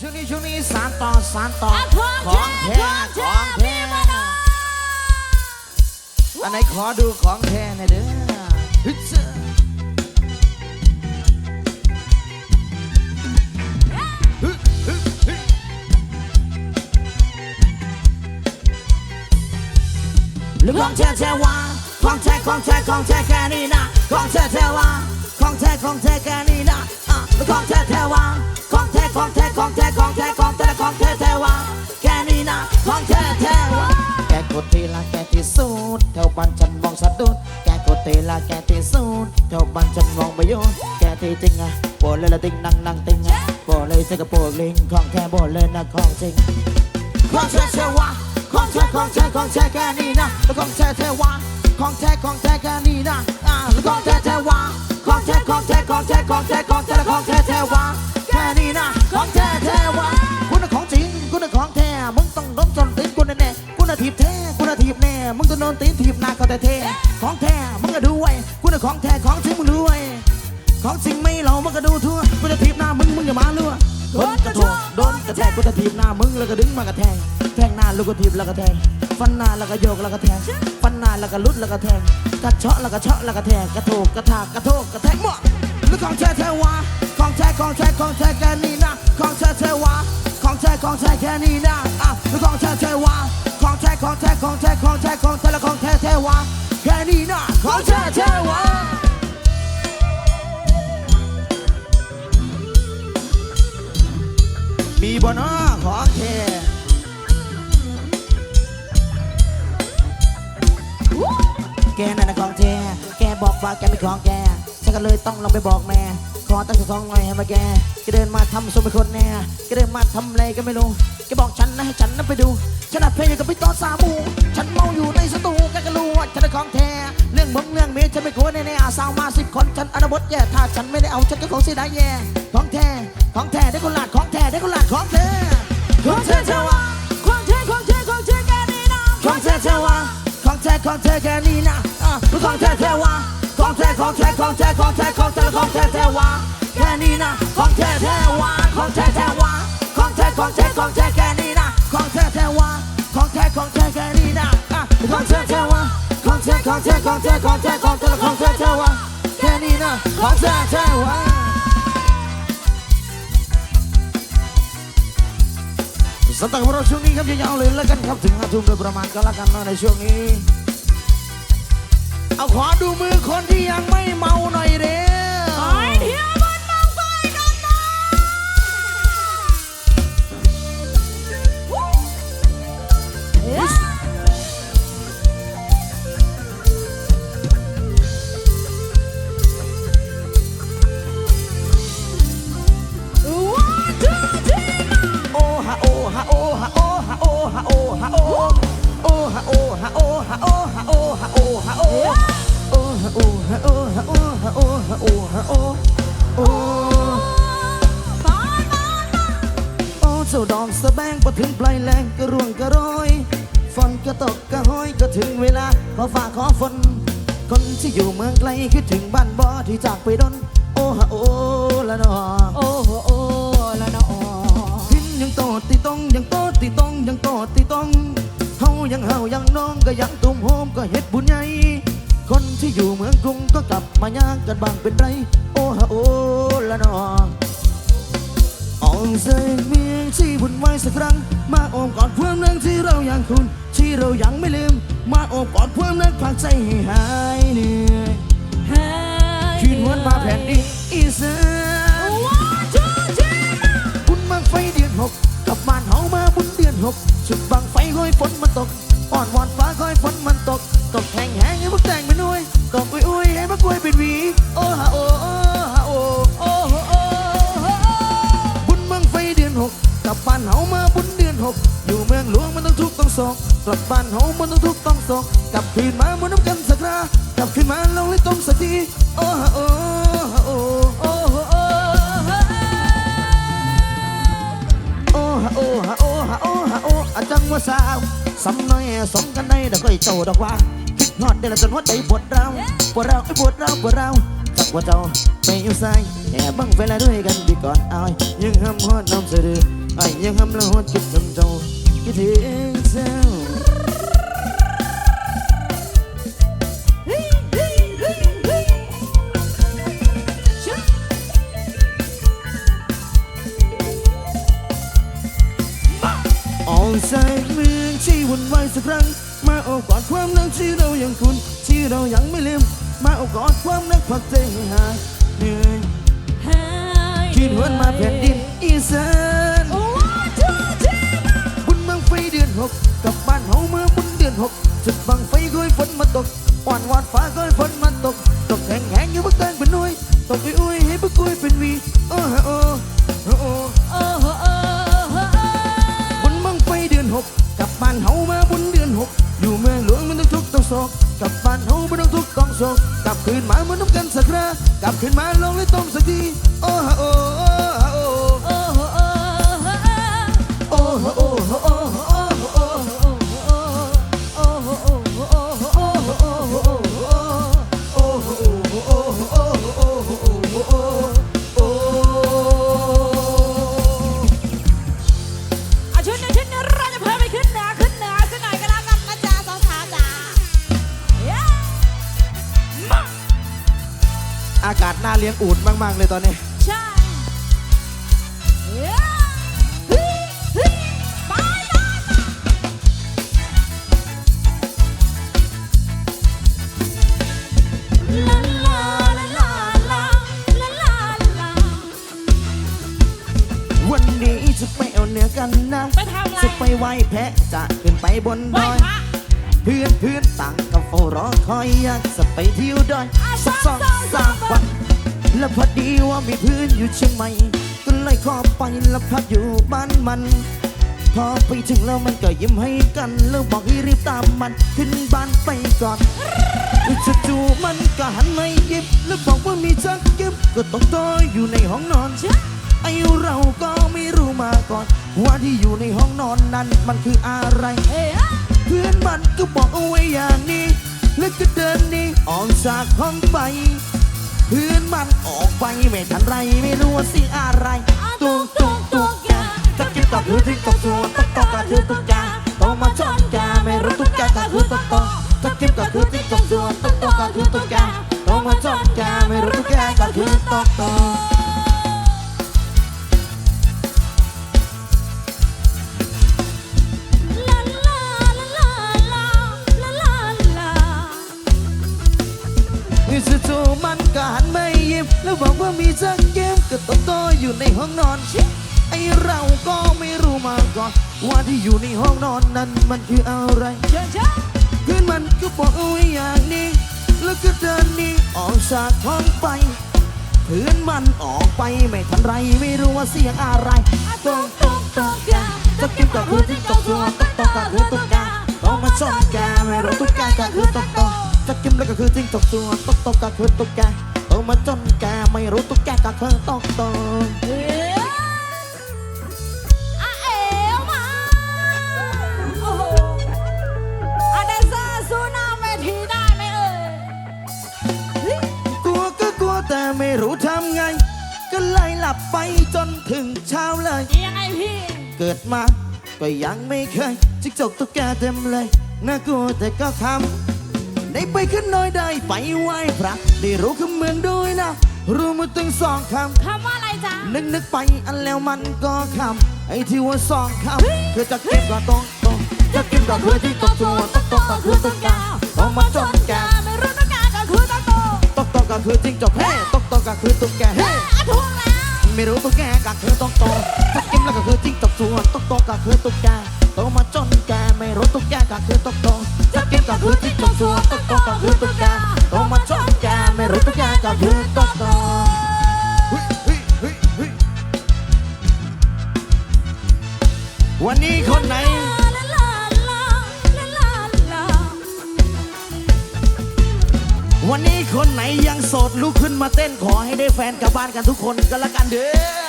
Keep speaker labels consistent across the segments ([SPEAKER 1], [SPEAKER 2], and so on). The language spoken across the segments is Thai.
[SPEAKER 1] ช่วงนี้ช่วงนี้สารต่อสารต่อ
[SPEAKER 2] อะของ
[SPEAKER 1] ของ
[SPEAKER 2] แท้
[SPEAKER 1] แท้
[SPEAKER 2] ของแท้
[SPEAKER 1] ของแท้
[SPEAKER 2] พี่มาหน่อย
[SPEAKER 1] อันไหนขอดูของแท้หน่อยเด้อฮึดเจ้อฮึดฮึดฮึดหรือของแท้แท้วะของแท้ของแท้ของแท้แค่นี้นะของแท้แท้วะของแท้ของแท้แค่นี้นะอะหรือของแท้แท้วะ ของแท้ของแท้ของแท้ของแท้ของแท้ของแท้แท้วะแค่นี้นะของแท้แท้วะแกกดทีละแกที่สุดแถวบ้านฉันมองสะดุดแกกดทีละแกที่สุดแถวบ้านฉันมองประโยชน์แกที่จริงอะโบเลยละติงนังนังติงอะโบเลยเสกโปกลิงของแท้โบเลยนะของจริงของแท้แท้วะของแท้ของแท้ของแท้แค่นี้นะแล้วของแท้แท้วะของแท้ของแท้แค่นี้นะอ่าแล้วของแท้แท้วะของแท้ของแท้ของแท้ของแท้ของแท้แล้วของแท้แท้วะ นี้นะของแท้แท้วะคุณน่ะของจริงคุณน่ะของแท้มึงต้องโดนจนตีนกูแน่ๆกูน่ะถีบแท้กูน่ะถีบแน่มึงต้องโดนตีนถีบหน้าเขาแต่เท่ของแท้มึงก็ดูไว้กูน่ะของแท้ของจริงมึงดูไว้ของจริงไม่เรามันก็ดูทั่วกูจะถีบหน้ามึงมึงอย่ามาลัวโดนกระโถกโดนกระแทกกูจะถีบหน้ามึงแล้วก็ดึงมากระแทงแทงหน้าแล้วก็ทีบแล้วก็แทงฟันหน้าแล้วก็โยกแล้วก็แทงฟันหน้าแล้วก็ลุดแล้วก็แทงกระเชาะแล้วก็เชาะแล้วก็แทงกระโถกกระถากกระโถกกระแทกหมด หรือของแท้แท้วะของแท้ของแท้ของแท้แค่นี้นะของแท้แท้วะของแท้ของแท้แค่นี้นะอะหรือของแท้แท้วะของแท้ของแท้ของแท้ของแท้ของแท้และของแท้แท้วะแค่นี้นะของแท้แท้วะมีบ่เนาของแท้แกนั่นนะของแท้แกบอกว่าแกไม่ของแก นก็เลยต้องลองไปบอกแม่ ขอตั้งสองหน่อยให้มาแกแกเดินมาทำสมเป็นคนแน่แกเดินมาทำอะไรก็ไม่รู้แกบอกฉันนะให้ฉันนั้นไปดูฉันอัดเพลงอยู่กับพี่ต้อสามู ฉันเมาอยู่ในสตูแกก็รู้ว่าฉันเป็นของแท้เรื่องมึงเรื่องเมียฉันไม่กลัวแน่ๆอาสาวมาสิบคนฉันอนบทแย่ถ้าฉันไม่ได้เอาฉันก็คงเสียดายแย่ของแท้ของแท้ได้คนหลาดของแท้ได้คนหลาดของแท้ของแท้เจ้าวะ
[SPEAKER 2] ของแท้ของแท้ของแท้แค่นี้นะ
[SPEAKER 1] ของแท้แท้วะของแท้ของแท้แค่นี้นะอะของแท้แท้วะ ของแท้ของแท้ของแท้ของแท้ของแท้ของแท้แท้วะแค่นี้นะของแท้แท้วะของแท้แท้วะของแท้ของแท้ของแท้แค่นี้นะของแท้แท้วะของแท้ของแท้แค่นี้นะอะของแท้แท้วะของแท้ของแท้ของแท้ของแท้ของแท้ของแท้แท้วะแค่นี้นะของแท้แท้วะสำหรับเราช่วงนี้ครับยาวๆเลยแล้วกันครับถึงห้าทุ่มโดยประมาณก็แล้วกันนะในช่วงนี้ เอาขอดูมือคนที่ยังไม่เมาหน่อยเร็ว
[SPEAKER 2] ไอ้เที่ยวบนบางไฟกันนะเฮ้ย One, two, three,
[SPEAKER 1] โอฮะโอฮะโอฮะโอฮะโอฮะโอ ฮะโอฮะโอฮะโอฮะโอฮะโอฮะโอโอฮะโอฮะโอฮะโอฮะโอฮะโอฮะโอโอ
[SPEAKER 2] บาบานบาน
[SPEAKER 1] โอเจ้าดอกสะแบงพอถึงปลายแรงก็ร่วงก็โรยฝนก็ตกก็ห้อยก็ถึงเวลาขอฝากขอฝนคนที่อยู่เมืองไกลคิดถึงบ้านบ่ที่จากไปดนโอฮะโอละนอ
[SPEAKER 2] โอ้โหโอละนาะ
[SPEAKER 1] ทินยังโตติต้องยังโตติต้องยังโตติต้อง ยังเฮายังน้องก็ยังตุ้มโฮมก็เฮ็ดบุญใหญ่คนที่อยู่เมืองกรุงก็กลับมาย่างกันบางเป็นไร โอ้ฮะโอละนออองเซเมียงที่บุญไว้สักครั้ง มาโอมกอดเพื่อนนั้นที่เรายังคุ้นที่เรายังไม่ลืม มาโอบกอดเพื่อนนั้นพักใจให้หายเหนื่อยคืนวันมาแผ่นดินอีสาน
[SPEAKER 2] One, two, three,
[SPEAKER 1] บุญบังไฟเดือนหก หกจุดบังไฟค่อยฝนมันตกอ่อนวอนฟ้าค่อยฝนมันตกตกแห้งแห้งให้พวกแต่งไปด้วยตกอุ้ยอุ้ยให้พวกกล้วยเป็นหวีโอ้ฮะโอ้ฮะโอ้
[SPEAKER 2] โอ้โอ้
[SPEAKER 1] บุญบังไฟเดือนหกกลับบ้านเฮามาบุญเดือนหกอยู่เมืองหลวงมันต้องทุกต้องโศกกลับบ้านเฮามันต้องทุกต้องโศกกลับคืนมามันน้ำกันสักรากลับคืนมาลองเลยต้มสักทีโอ้ฮะโอ้ฮะโอ้
[SPEAKER 2] โอ้
[SPEAKER 1] ฮะโอ้ฮะ อาจังว่าสาวสำน้อยสมกันในดอกก้อยโจดอกว่า คิดฮอดได้ลจนหัวใจปวดเราวปวดเราไอ้ปวดเราปวดเราจักว่าเจ้าไปอยู่ไสแอบบังเวลาด้วยกันดีก่อนอายยังห้ำฮอดน้ำสะดือยังห้ำแล้วคิดกับเจ้าคิดถึงเธอ ที่วุ่นวายสักครั้ง มาโอบกอดความรักที่เรายังคุ้นที่เรายังไม่ลืม มาโอบกอดความรักพักใจให้หายเหนื่อย
[SPEAKER 2] เฮ้ย
[SPEAKER 1] คิดหวนมาแผ่นดินอีสาน
[SPEAKER 2] อา
[SPEAKER 1] กาศน่าเลี้ย
[SPEAKER 2] งอู
[SPEAKER 1] ดมาก ๆ เลยตอนนี้
[SPEAKER 2] ใช่
[SPEAKER 1] จะไปเอาเนื้อกันนะจะไปไหว้แพะจะขึ้นไปบนดอย เพื่อนเพื่อนต่างกับเฝ้ารอคอยอยากจะไปเที่ยวดอยสักสอง
[SPEAKER 2] สอง
[SPEAKER 1] สามวันแล้วพอดีว่ามีเพื่อนอยู่เชียงใหม่ก็เลยขอไปแล้วพักอยู่บ้านมัน พอไปถึงแล้วมันก็ยิ้มให้กัน แล้วบอกให้รีบตามมันขึ้นบ้านไปก่อนจู่ๆมันก็หันมายิ้มแล้วบอกว่ามีชักยิ้มก็ตกตัวอยู่ในห้องนอน
[SPEAKER 2] เชื่อ
[SPEAKER 1] ไอเราก็ไม่รู้มาก่อน ว่าที่อยู่ในห้องนอนนั้นมันคืออะไร ไว้อย่างนี้ แล้วก็เดินนี้ออกจากห้องไปเพื่อนมันออกไปไม่ทันไรไม่รู้ว่าสิ่งอะไรตุ้งตุ้งตุ้งแกตะกี้ตะคือที่ตกตัวตกตกก็คือตุ๊กแกโตมาชนแกไม่รู้ตุ๊กแกก็คือตกตกตะกี้ก็คือที่ตกตัวตกตกก็คือตุ๊กแกโตมาชนแกไม่รู้ตุ๊กแกก็คือตกตูมันก็หันไมายิ้มแล้วบอกว่ามีสักเกมก็ตกโตอยู่ในห้องนอนไอเราก็ไม่รู้มาก่อน ว่าที่อยู่ในห้องนอนนั้นมันคืออะไร
[SPEAKER 2] เชิ
[SPEAKER 1] คืนมันก็บอกเอาไว้อย่างนี้ แล้วก็เดินนี้ออกจากห้องไปเพื่อนมันออกไปไม่ทันไรไม่รู้ว่าเสียงอะไร
[SPEAKER 2] ตรงตรงตรงกา
[SPEAKER 1] ตะกิมก็คือจิ้งจกตัวตกตกก็คือตุ๊กแกต้องมาชนแกไม่รู้ตุ๊กแกก็คือตกตกตะ กิมแล้วก็คือจิ้งจกตัวตกตกก็คือตุ๊กแกต้องมาชนแกไม่รู้ตุ๊กแกก็คือตกตก
[SPEAKER 2] เอ้ยอะเอวมา โอ้โหอะแดนเซอร์สู้หน้าเวทีได้ไหมเอ่ยเฮ้ย
[SPEAKER 1] กลัวก็กลัวแต่ไม่รู้ทำไง ก็เลยหลับไปจนถึงเช้าเลย
[SPEAKER 2] ยังไงพี่
[SPEAKER 1] เกิดมาก็ยังไม่เคยจิกจกตุ๊กแกเต็มเลยน่ากลัวแต่ก็คำ ได้ไปขึ้นน้อยได้ไปไหว้พระได้รู้คำเมืองด้วยนะ รู้มาตั้งสองคำ
[SPEAKER 2] คำว่าอะไรจ๊ะ
[SPEAKER 1] นึกนึกไปอันแล้วมันก็คำไอ้ที่ว่าสองคำคือจะเก็บก็ต้องต้องจะเก็บก็คือที่ตกตัวตกตกก็คือตุ๊กแกต้องมาจนแก
[SPEAKER 2] ไม่รู้ตุ๊กแกก็คือตุ๊กโต
[SPEAKER 1] ตกตกก็คือจิ้งจกเฮ้ตกตกก็คือตุ๊กแกเฮ้
[SPEAKER 2] อะถูกแล้ว
[SPEAKER 1] ไม่รู้ตุ๊กแกก็คือตกตกถ้ากินแล้วก็คือจิ้งจกตัวตกตกก็คือตุ๊กแกโตมาจนแกไม่รู้ตุ๊กแกก็คือตกตกถ้ากินก็คือจิ้งจก ตัวตกตกก็คือตุ๊กแกโตมาจนแกไม่รู้ตุ๊กแกก็คือตกตกวันนี้คนไหนวันนี้คนไหนยังโสดลุกขึ้นมาเต้นขอให้ได้แฟนกลับบ้านกันทุกคนก็แล้วกันเด้อ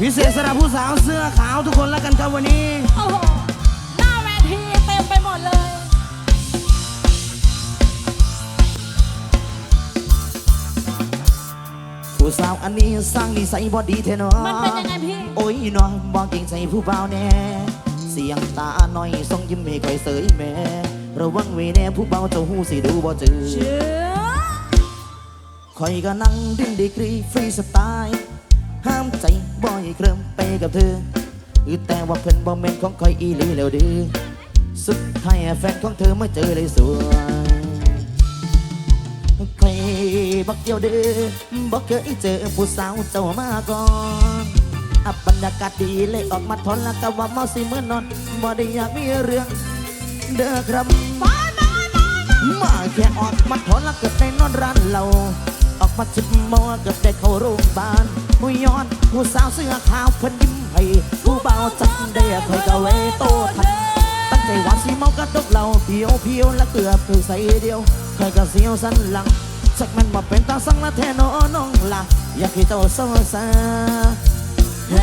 [SPEAKER 1] พิเศษสำหรับผู้สาวเสื้อขาวทุกคนแล้วกันครับวันนี้ สาวอันนี้สร้างนิสัยบ่ดีแท้เนาะ
[SPEAKER 2] มันเป็นยังไงพี่
[SPEAKER 1] โอ้ยน้องบอกเก่งใจผู้เบาวแน่ เสียงตาหน่อยส่งยิ้มให้คอยเสยแม่ระวังไว้แน่ผู้เบาเจ้าหูสิดูบ่จือ
[SPEAKER 2] เชื่อ
[SPEAKER 1] คอยก็นั่งดิ้นดีกรีฟรีสไตล์ห้ามใจบ่อยเคลิมไปกับเธอคือแต่ว่าเพิ่นบ่แม่นของคอยอีหลีแล้วเดื้อสุดท้ายแฟนของเธอมาเจอเลยสวย ใครบักเดียวเด้อบอกเคยเจอผู้สาวเจ้ามาก่อนอับบรรยากาศดีเลยออกมาทนแล้วก็ว่าเมาสิเมื้อนอนบ่ได้อยากมีเรื่อง เด้อครับมาแค่ออกมาทนแล้วเกิดได้นอนร้านเราออกมาจิบมัวเกิดได้เข้าโรงพยาบาลผู้ย้อนผู้สาวเสื้อขาวเพิ่นยิ้มให้ผู้เบาจับได้คอยกะเวโตทัน ใจว่าสิเมากระดกเราเพียวเพียวและเกือบถือใส่เดียวคยกะเสียวสันหลังสักมันมาเป็นตาสังละแทนอน้องละอยากให้เจ้าโซซาแฮ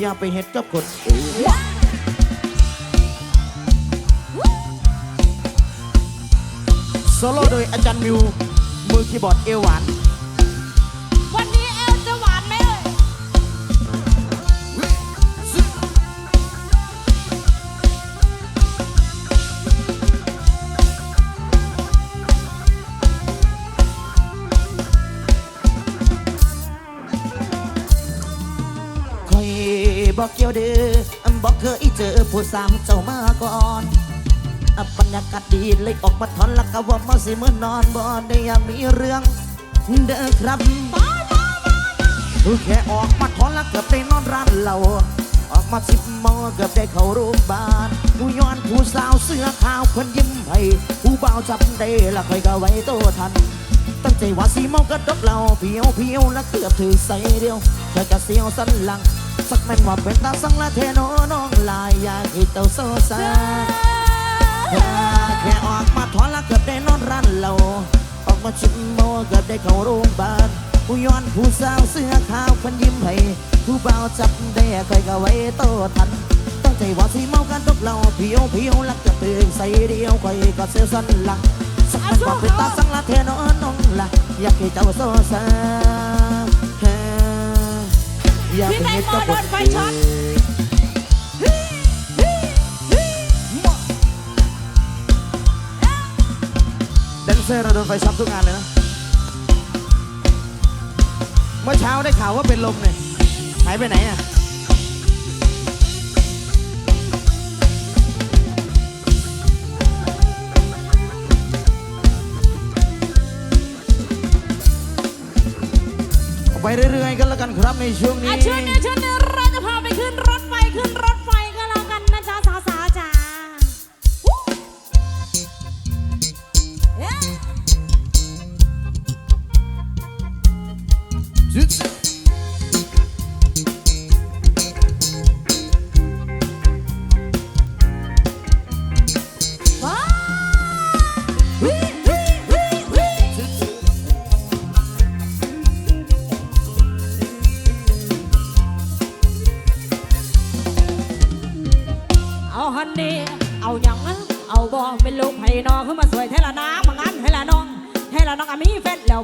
[SPEAKER 1] อย่าไปเฮ็ดกับคนอื่นโซโล่โดยอาจารย์มิว มือคีย์บอร์ดเอวหวาน
[SPEAKER 2] ย
[SPEAKER 1] วเด้อบอกเคยเจอผู้สาวเจ้ามาก่อนอบรรยากาศดีเลยออกมาทอนล้วก็ว่ามาสิเมื่อนอนบ่ได้อยากมีเรื่องเด้อครับแค่ออกมาทอนล้วเกือบได้นอนร้านเราออกมาสิบโมงเกือบได้เข้าโรงพยาบาลผู้ย้อนผู้สาวเสื้อขาวเพิ่นยิ้มให้ผู้เบาจับได้ละคอยก็ไว้โตทัน ตั้งใจว่าสีเมากระดกเราเพียวเพียวและเกือบถือใส่เดียวเคยกะเสียวสันหลัง สักแม่นว่าเป็นตาสังละเทโนน้องลายอยากให้เต้าโซซาแค่ออกมาถอนละเกือบได้นอนร้านเราออกมาชิมโมเกือบได้เข้าโรงพยาบาลผู้ย้อนผู้สาวเสื้อขาวคนยิ้มให้ผู้เบาจับได้เคยก็ไว้โตทันตั้งใจว่าสีเมากันดกเราเพียวเพียวละเกือบถือใส่เดียวคอยก็เสียวสันหลังสักแมันบอกเป็นตาสังละเทนอนองละอยากให้เจ้าโซซา
[SPEAKER 2] พี่
[SPEAKER 1] ให้
[SPEAKER 2] แตง
[SPEAKER 1] เจ้า
[SPEAKER 2] โมโดนไฟช็อต
[SPEAKER 1] แดนเซอร์เราโดนไฟช็อตทุกงานเลยนะ เมื่อเช้าได้ข่าวว่าเป็นลมเนี่ยหายไปไหนอะ ไปเรื่อยๆกันแล้วกันครับในช่วงนี้
[SPEAKER 2] อะช่วงนี้ช่วงนี้เราจะพาไปขึ้นรถไฟขึ้นรถ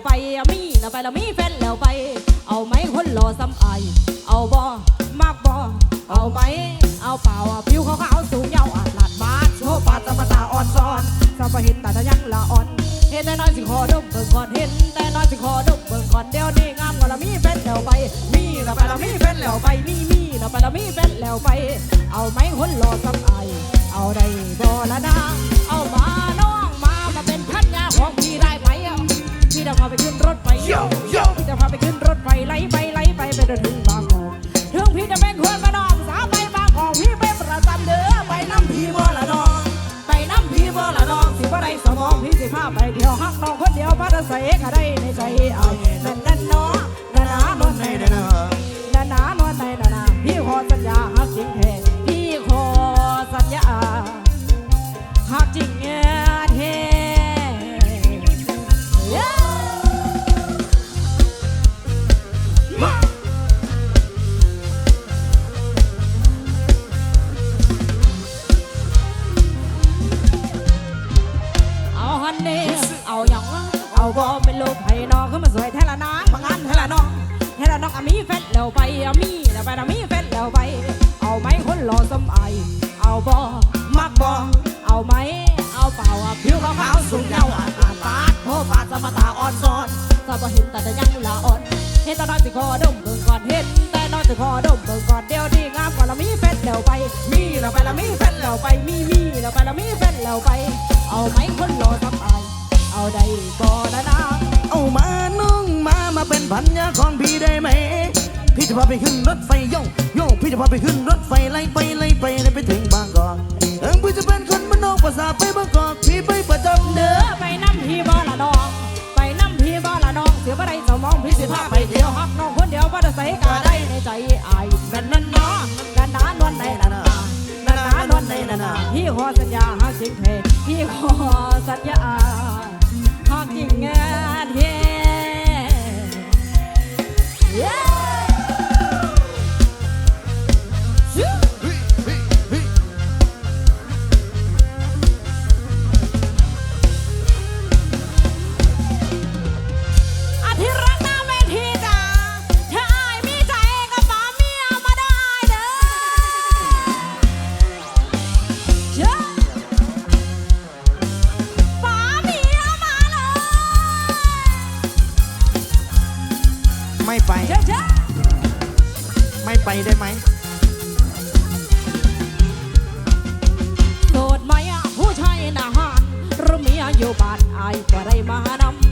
[SPEAKER 2] ไปอะมีแล้วไปแล้วมีแฟนแล้วไป เอาไหมคนรอซ้ำไอเอาบอมากบอเอาไหมเอาเปล่าอะผิวเขาขาวสูงยาวอาดลาดบาดโชว์ปาดตะมาตาอ่อนซ้อนสะบเห็นตาตะยังละอ่อนเห็นแต่น้อยสิขอดมเบิ่งก่อนเห็นแต่น้อยสิขอดมเบิ่งก่อนเดี๋ยวนี้งามกว่าละมีแฟนแล้วไป มีแล้วไปแล้วมีแฟนแล้วไปมีมีแล้วไปแล้วมีแฟนแล้วไป เอาไหมคนรอซ้ำไอเอาได้บ่ละนะเอามาน้องมามาเป็นพันยาของพี่ได้ไหมอะ จะพาไปขึ้นรถไฟ
[SPEAKER 1] โยโย
[SPEAKER 2] พี่จะพาไปขึ้นรถไฟไล่ไปไล่ไปไปจนถึงบางกอกถึงพี่จะเป็นคนมานองสาวไปบางกอกพี่เป็นประจำเด้อไปน้ำพี่บ่ละน้องไปน้ำพี่บ่ละน้องสิบ่ได้สมองพี่สิพาไปเที่ยวฮักน้องคนเดียวพัดใส่ก็ได้ในใจเอานั่นนั่นน้องนั่นนะนวลในนั่นนะนั่นนะนวลในนั่นนะพี่ขอสัญญาฮักจริงแท้
[SPEAKER 1] พี่จะพาไปขึ้นรถไฟไล่ไปไล่ไปไล่ไปถึงบางกอกเอิงพี่จะเป็นคนมันนอกภาษาไปบางกอกพี่ไปประจำเด้
[SPEAKER 2] เด้
[SPEAKER 1] อ
[SPEAKER 2] ไปน้ำพี่บ่ละน้อง ไปน้ำพี่บ่ละน้องเสียบ่ได้สมองพี่สิพาไปเที่ยวฮักน้องคนเดียวบ่ได้ใส่กาได้ในใจอายนั่นนั่นน้องนั่นนานวันใดนั่นนานั่นนานวันใดนั่นนาพี่ขอสัญญาหาจริงเทพี่ขอสัญญาหากจริงงานเฮอ ไม่
[SPEAKER 1] ไป ไม่ไปได้ไหม
[SPEAKER 2] โสดไหมอะผู้ชายหน้าหานหรือเมียอยู่บ้านอายก็ได้มานำ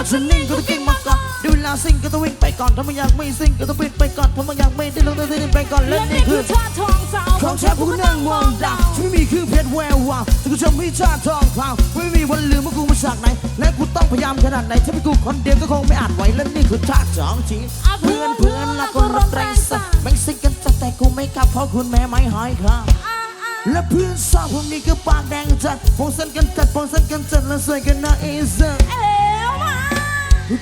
[SPEAKER 2] งเรีย
[SPEAKER 1] กว่า
[SPEAKER 2] ฉันนิ่งก็ต้องก่
[SPEAKER 1] งมาก่อนดูเวลาซิ่งก็ต้องวิ่งไปก่อนถ้าไม่อยากไม่ซิ่งก็ต้องบินไปก่อนถ้าไม่อยากไม่ได้ลงต้องดิ้นไปก่อนและ
[SPEAKER 2] และ
[SPEAKER 1] นี่
[SPEAKER 2] นี่
[SPEAKER 1] คื
[SPEAKER 2] คืออชาติทองสาว
[SPEAKER 1] ของแท้ผู้นั่งมองดาวฉันไม่มีคือเพชรแวววาวแต่กูชมพี่ชาติทองพราวไม่มีวันลืมว่ากูมาจากไหน และกูต้องพยายามขนาดไหนถ้าเป็นกูคนเดียวก็คงไม่อาจไหวและนี่คือชาติสองทีเพื่อนเพื่อนและคนรักแรงสักแบ่งซิ่งกันจัดแต่กูไม่กลับเพราะคุณแม่ไม่หายค่ะ
[SPEAKER 2] อ่าอ่า
[SPEAKER 1] และเพื่อนสาวพวกนี้ก็ปากแดงจัดโพสันกันจัดโพสันกันจัดและสวยกันนะเอเซอร์
[SPEAKER 2] เอวมา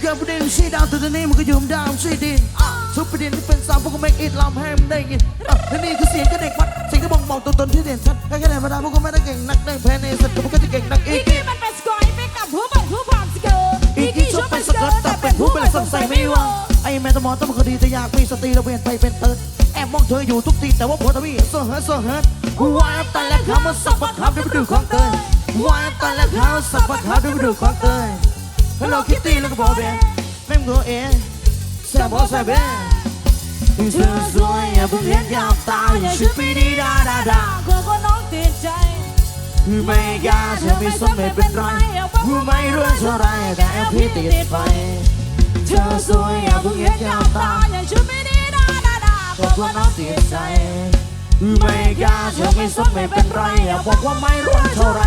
[SPEAKER 1] เกิดประเด็นชีดาวแต่ตอนนี้มันก็ยืมดาวชีดินอะทุกประเด็นที่เป็นสาวพวกก็ไม่อิดลำให้มันได้ยินอะและนี่คือเสียงกระเด็กวัดเสียงกระบอกบอกตัวตนที่เด่นชัดแค่ไหนมาได้พวกก็ไม่ได้เก่งนักได้แพ้ในสัตว์แต่พวกก็จะเก่งนักอี
[SPEAKER 2] อี
[SPEAKER 1] ก
[SPEAKER 2] กี้มันเป็นสกอยไปกับผู้บอกผู้พร้อมสเกิร์ต
[SPEAKER 1] อีกที่ชอบเป็นสกัดแต่เป็นผู้เป็นสงสัยไม่ว่าไอ้แม่ตะมอต้องคดีแต่อยากมีสติระเวียนไปเป็นเติร์ดแอบมองเธออยู่ทุกทีแต่ว่าผัวตะวี่โซเฮิร์ตโซเฮิร์ตว่าแต่ละคำว่าสับปะคำได้ไปดูของเตยว่าแต่ละคำสับปะคำได้ไปดูของเตย Hello Kitty 那个宝贝，那么多爱，散播散遍。你是说也不偏要打，也是比你哒哒哒。快快弄点ใจไม่
[SPEAKER 2] กล้าจะ
[SPEAKER 1] ไม่สนไม่เป็นไรรู้ไหมเรื่องเท่าไรแต่แอบพี่ติดไฟเธอสวยอย่าเพิ่งเห็นยามตา
[SPEAKER 2] อย่าชุดไม่ดีดาดาดา
[SPEAKER 1] บอกว่าน้องติดใจไม่กล้าเธอไม่สนไม่เป็นไรอย่าบอกว่าไม่รู้เท่าไร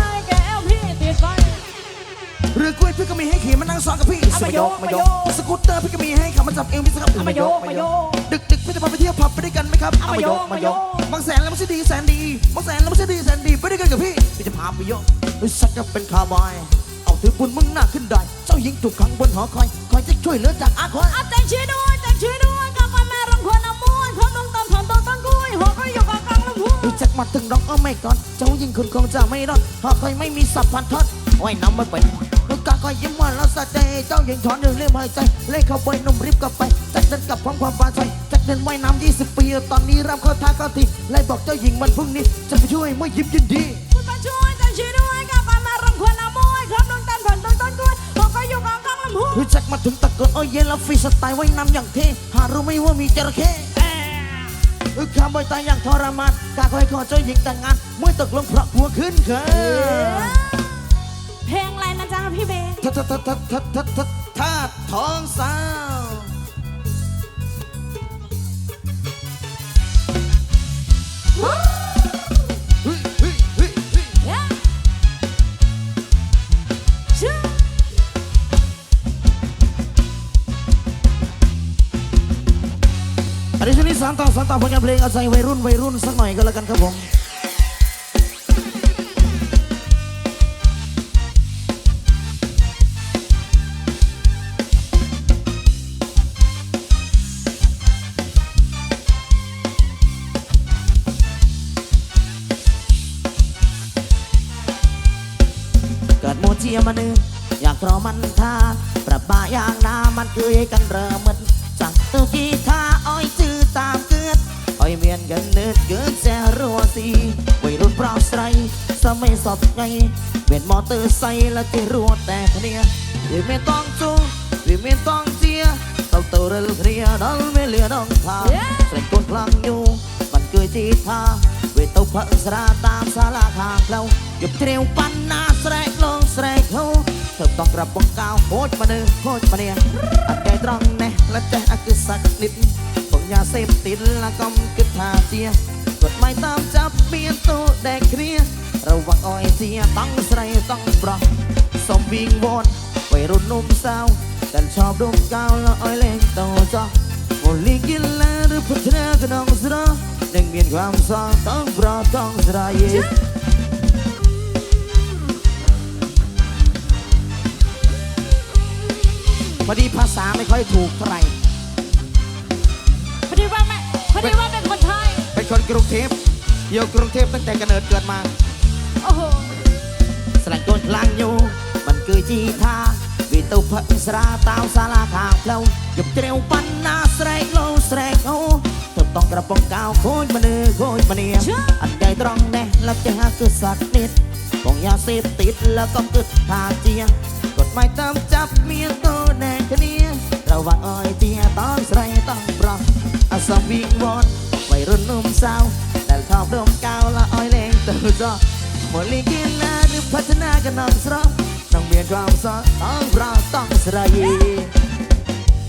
[SPEAKER 1] เรือกล้วยพี่ก็มีให้ขี่มานั่งซ้อนกับพี่
[SPEAKER 2] เอามาโยกมาโยก
[SPEAKER 1] สกูตเตอร์พี่ก็มีให้ขับมาจับเอวพี่สัก
[SPEAKER 2] เอามาโยกมาโยก
[SPEAKER 1] ดึกดึกๆพี่จะพาไปเที่ยวผับไปด้วยกันไหมครับ
[SPEAKER 2] เอามาโยกมาโยก
[SPEAKER 1] บางแสนแล้วไม่ใช่ดีแสนดีบางแสนแล้วไม่ใช่ดีแสนดีไปด้วยกันกับพี่พี่จะพาไปโยกไอ้สักจะเป็นคาร์บอยเอาถือปุนมึงหน้าขึ้นได้เจ้าหญิงถูกขังบนหอคอยคอยจะช่วยเหลือจากอาคอย
[SPEAKER 2] เอาแต่งช่วยด้วยแต่งช่วยด้วยกับคนแม่รังควรเอาม้วนเขาต้องตอนผ่อนตัวต้นกุ้ยหัวก็อยู่กับกลางลำพู
[SPEAKER 1] รู้จักมาถึงร้องเอาไม่ก่อน เจ้ายิ่งคุณคงจะไม่รอดหากใครไม่มีสับพันทอดไว้น้ำไม่เป็นลู กกาคอยยิ้มว่าเราสะใจเจ้ายิ่งถอนเรื่องเล่มหายใจ เล่เข้าไปนุ่มริบกลับไปจักเดินกลับพร้อมความปลาใจจักเดินว่ายน้ำ20 ปี ตอนนี้รับเข้าท่าเข้าทีไล่บอกเจ้าหญิงวันพรุ่งนี้ จะไปช่วยเมื่อยิ้มยินดี
[SPEAKER 2] คุณมาช่วยแต่งช่วยด้วยกับคนแม่รังควรเอาม้วนเขาต้องตอนผ่อนตัวต้นกุ้ยหัวก็อยู่กับกลางลำพู
[SPEAKER 1] รู้จักมาถึงตะโกนโอ้ยเย็นแล้วฟรีสไตล์ว่ายน้ำอย่างเท่หารู้ไหมว่ามีจระเข้อึกคำบอยตายอย่างทรมานกาคอยขอเจ้าหญิงแต่งงานเมื่อตกลงเพราะหัวขึ้นเขิน
[SPEAKER 2] เพลงอะไรนะจ๊ะพี่เบย์
[SPEAKER 1] ทัดทัดทัดทัดทัดทัดท่าทองสาวเฮ้ยเฮ้ยเฮ้ยเฮ้ย
[SPEAKER 2] อั
[SPEAKER 1] นนี้ช่วงนี้สานต่อสานต่อผลงานเพลงเอาใจวัยรุ่นวัยรุ่นสักหน่อยก็แล้วกันครับผม តែមិនសត់ថ្ងៃមានម៉ូទ័រសៃលតែរត់តែគ្នាវាមានតង់ជូវាមានតង់ជាទៅទៅរិលគ្នាដល់វាលឿនងថាស្រេចកូនខ្លាំងយូមិនគឺជាថាវាទៅផឹកស្រាតាមសាលាខាងផ្លូវយប់ជ្រាវប៉ាន់ណាស្រែកលងស្រែកហូទៅតោះក្របបង្កោហូចមនុស្សហូចម្នាអត់តែត្រង់ណេះលចេះអគឺសាក់និតបញ្ញាសេពទីលកំគិតថាជាគាត់មិនតាមចាប់មានទូដែកគ្នា ระวังอ้อยเสียต้องใส่ต้องปรอกสมวิงวอนวัยรุ่นนุ่มสาวแต่ชอบดมกาวและอ้อยเล่งโตจ้าโอลิกินแล้วหรือพัฒนากันองสระดังเมียนความสองต้องปรอต้องสระย็นพอดีภาษาไม่ค่อยถูกเท่าไหร่
[SPEAKER 2] พอดีว่าแม่พอดีว่าเป็นคนไทย
[SPEAKER 1] เป็นคนกรุงเทพอยู่กรุงเทพตั้งแต่กำเนิดเกิดมา
[SPEAKER 2] អូស្រឡា
[SPEAKER 1] ញ់កូនខ្លាំងយូរមិនគឺជាថាវាទៅផឹកស្រាតាមសាលាខាងផ្លូវយកជ្រាវប៉ាន់ណាស្រែកលោស្រែកអូទៅតង់ក្រពងកៅខូចមនុស្សខូចមនាអត់ចៃត្រង់នេះលឹកចាស់គឺសក់នេះបងយ៉ាសេបតិតលឹកក៏គិតថាជាគាត់មិ
[SPEAKER 2] នតាម
[SPEAKER 1] ចាប់មានតូនអ្នកគ្នារវាក់អើយទាតងស្រីតងប្រុសអសងវិងវត់វៃរុននំសៅដែលថោបរំកៅលអើយលេងទៅសោះ มนลิกินนาหรือพัฒนากันน้องสระต้องเมียนความสอนต้องเราต้องสระยี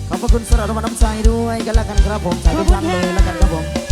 [SPEAKER 1] ขอบพระคุณสำหรับรวัลน้ำใจด้วยกันแล้วกันครับผมสาย
[SPEAKER 2] ทุกท่านเลยแล้วกันครับผม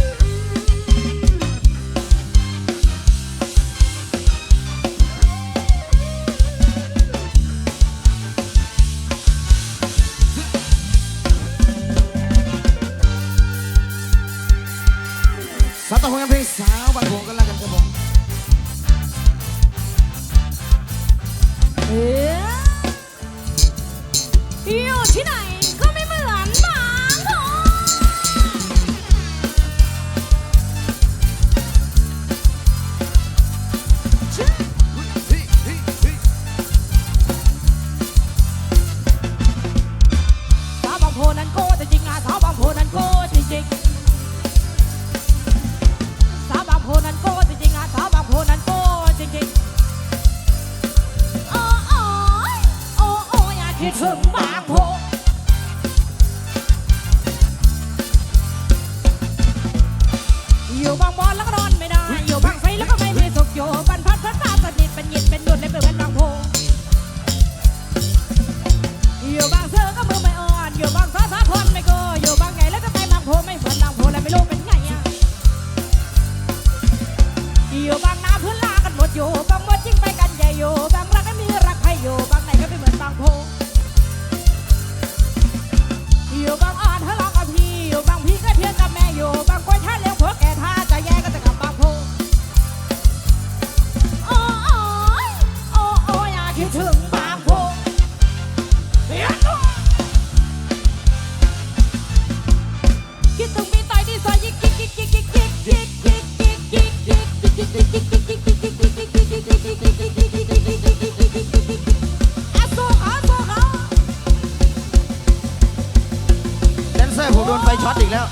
[SPEAKER 2] โดนไฟช็อตอีกแล้ว